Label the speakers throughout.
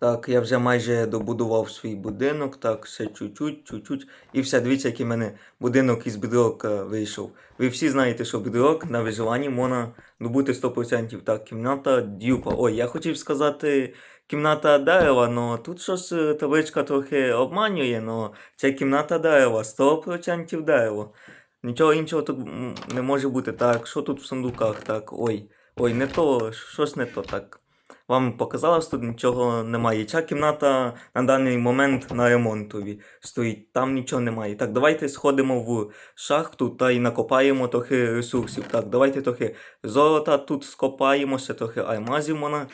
Speaker 1: Так, я вже майже добудував свій будинок, так, ще чуть-чуть, чуть-чуть. І все, дивіться, який в мене будинок із бідрока вийшов. Ви всі знаєте, що бідрок на виживанні можна добути 100%. Так, кімната дюпа. Ой, я хотів сказати кімната дерева, но тут щось е, табличка трохи обманює, но це кімната дерева, 100% дерево. Нічого іншого тут не може бути. Так, що тут в сундуках? Так, ой. Ой, не то, щось не то так. Вам показалось, тут нічого немає. Ця кімната на даний момент на ремонтові стоїть, там нічого немає. Так, давайте сходимо в шахту та й накопаємо трохи ресурсів. Так, давайте трохи золота тут скопаємо, ще трохи алмазів можна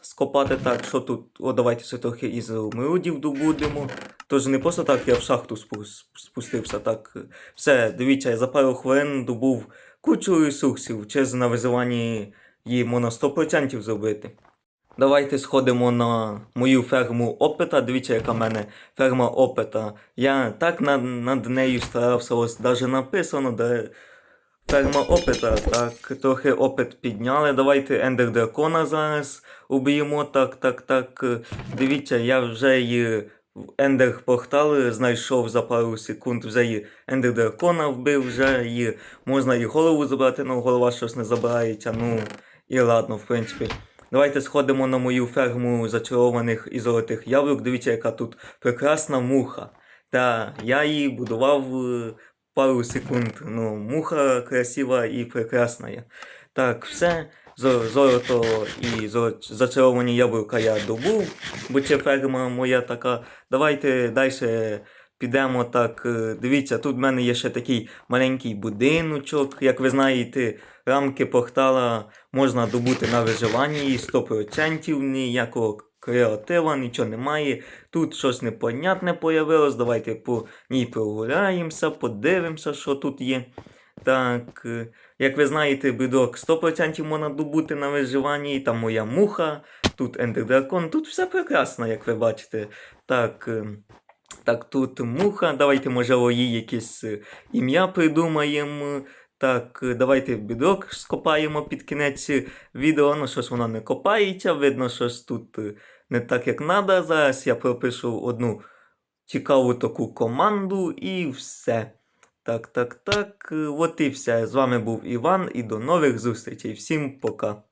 Speaker 1: скопати. Так, що тут? О, давайте ще трохи із мирудів добудемо. Тож не просто так я в шахту спустився. Так, все, дивіться, я за пару хвилин добув кучу ресурсів. Через на визиванні її можна 100% зробити. Давайте сходимо на мою ферму опита. Дивіться, яка в мене ферма опита. Я так над, над нею старався, ось навіть написано, де ферма опита. Так, трохи опит підняли. Давайте ендер дракона зараз уб'ємо. Так, так, так. Дивіться, я вже її ендер портал знайшов за пару секунд. Вже її ендер дракона вбив, вже її можна і голову забрати, але голова щось не забирається. Ну і ладно, в принципі. Давайте сходимо на мою ферму зачарованих і золотих яблук. Дивіться, яка тут прекрасна муха. Та я її будував е, пару секунд. Ну, муха красива і прекрасна. Так, все. Золото і зачаровані яблука я добув, бо це ферма моя така. Давайте далі підемо так. е, Дивіться, тут в мене є ще такий маленький будиночок. Як ви знаєте, рамки портала можна добути на виживанні 100% ніякого креатива, нічого немає. Тут щось непонятне появилось. Давайте по ній прогуляємося, подивимося, що тут є. Так, е, як ви знаєте, бідок 100% можна добути на виживанні. Там моя муха, тут ендердракон, тут все прекрасно, як ви бачите. Так. Так, тут муха, давайте, можливо, їй якесь е, ім'я придумаємо. Так, е, давайте бідок скопаємо під кінець відео. Ну, щось воно не копається, видно, щось тут е, не так, як треба. Зараз я пропишу одну цікаву таку команду і все. Так, так, так. От і все. З вами був Іван і до нових зустрічей. Всім пока.